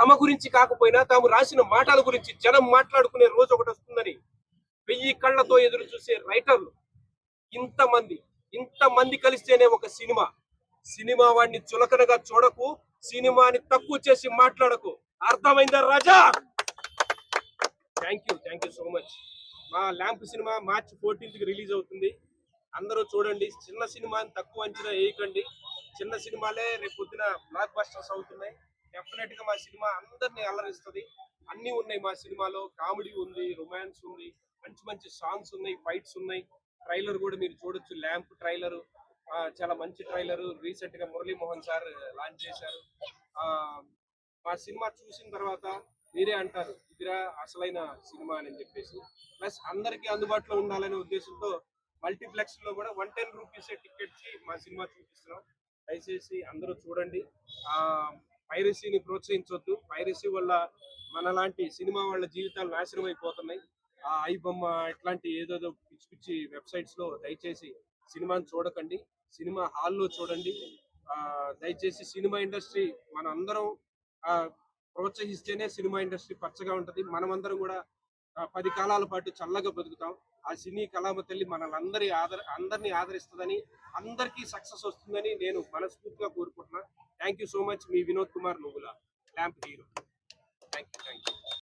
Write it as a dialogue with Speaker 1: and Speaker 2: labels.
Speaker 1: తమ గురించి కాకపోయినా తాము రాసిన మాటల గురించి జనం మాట్లాడుకునే రోజు ఒకటి వస్తుందని వెయ్యి కళ్ళతో ఎదురు చూసే రైటర్లు ఇంతమంది ఇంతమంది కలిస్తేనే ఒక సినిమా. సినిమా వాడిని చులకనగా చూడకు సినిమాని తక్కువ చేసి మాట్లాడకు. అర్థమైందా రాజా? Thank you thank you so much. మా ల్యాంప్ సినిమా మార్చ్ ఫోర్టీన్త్కి రిలీజ్ అవుతుంది. అందరూ చూడండి చిన్న సినిమాని తక్కువ అంచనా వేయకండి. చిన్న సినిమాలే రేపు పొద్దున బ్లాక్ బస్టర్స్ అవుతున్నాయి. డెఫినెట్గా మా సినిమా అందరినీ అల్లరిస్తుంది అన్ని ఉన్నాయి మా సినిమాలో. కామెడీ ఉంది రొమాన్స్ ఉంది మంచి మంచి సాంగ్స్ ఉన్నాయి ఫైట్స్ ఉన్నాయి. ట్రైలర్ కూడా మీరు చూడొచ్చు. ల్యాంప్ ట్రైలర్ చాలా మంచి ట్రైలర్. రీసెంట్గా మురళీమోహన్ సార్ లాంచ్ చేశారు. మా సినిమా చూసిన తర్వాత మీరే అంటారు ఇదిరా అసలైన సినిమా అని చెప్పేసి. ప్లస్ అందరికీ అందుబాటులో ఉండాలనే ఉద్దేశంతో మల్టీప్లెక్స్లో కూడా వన్ టెన్ రూపీస్ టికెట్స్ మా సినిమా చూపిస్తున్నాం. దయచేసి అందరూ చూడండి. ఆ పైరసీని ప్రోత్సహించవద్దు పైరసీ వల్ల మనలాంటి సినిమా వాళ్ళ జీవితాలు నాశనం అయిపోతున్నాయి. ఆ ఐబొమ్మ ఇట్లాంటి ఏదేదో పిచ్చి పిచ్చి వెబ్సైట్స్లో దయచేసి సినిమాని చూడకండి. సినిమా హాల్లో చూడండి. ఆ దయచేసి సినిమా ఇండస్ట్రీ మన అందరం ఆ, ప్రోత్సహిస్తేనే సినిమా ఇండస్ట్రీ పచ్చగా ఉంటది. మనమందరం కూడా పది కాలాల పాటు చల్లగా బతుకుతాం. ఆ సినీ కళామ తల్లి మనలందరి ఆదర అందరినీ ఆదరిస్తుందని అందరికీ సక్సెస్ వస్తుందని నేను మనస్ఫూర్తిగా కోరుకుంటున్నాను thank you so much me Vinod Kumar Nuvvula lamp hero thank you thank you